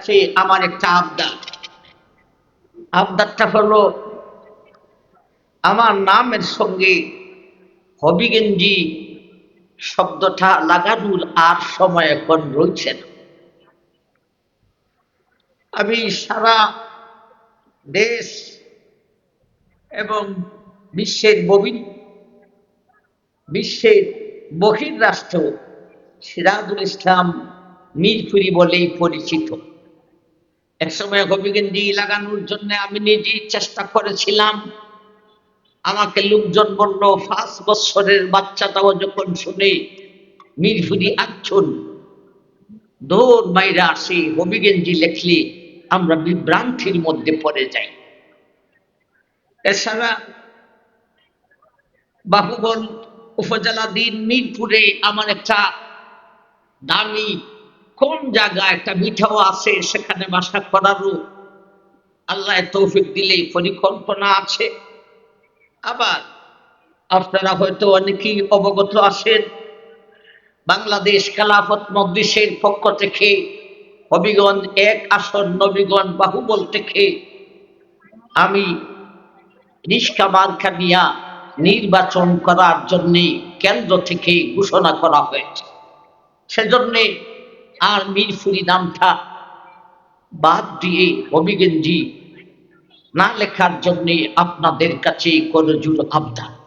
কাছে আমার একটা আবদার আবদারটা হলো, আমার নামের সঙ্গে হবিগঞ্জি শব্দটা লাগানোর আর সময় এখন রয়েছে না। আমি সারা দেশ এবং বিশ্বের ববিন বিশ্বের বহির রাষ্ট্র সিরাজুল ইসলাম মিরপুরি বলেই পরিচিত। একসময় হবিগঞ্জি লাগানোর জন্য আমি নিজেই চেষ্টা করেছিলাম। আমাকে লোকজন বলল, পাঁচ বছরের বাচ্চাটাও যখন শুনে মিরপুরি আচ্ছন, দৌড় বাইরে আসি হবিগঞ্জি লেখলি, আমরা বিভ্রান্তির মধ্যে পড়ে যাই। এছাড়া বাহুবল উপজেলা দিন মিরপুরে আমার একটা দামি কোন জায়গায় একটা মিঠাও আছে, সেখানে বাসা করারও আল্লাহ তৌফিক দিলে পরিকল্পনা আছে। আবার আপনারা হয়তো অনেকেই অবগত আছেন, বাংলাদেশ খেলাফত মজলিসের পক্ষ থেকে হবিগঞ্জ এক আসন নবীগঞ্জ বাহুবল থেকে আমি রিস্কা মার্কা নিয়া নির্বাচন করার জন্য কেন্দ্র থেকে ঘোষণা করা হয়েছে। সেজন্যে আর মিরফুরি নামটা বাদ দিয়ে হবিগঞ্জি না লেখার জন্যে আপনাদের কাছে করজুর আবদার।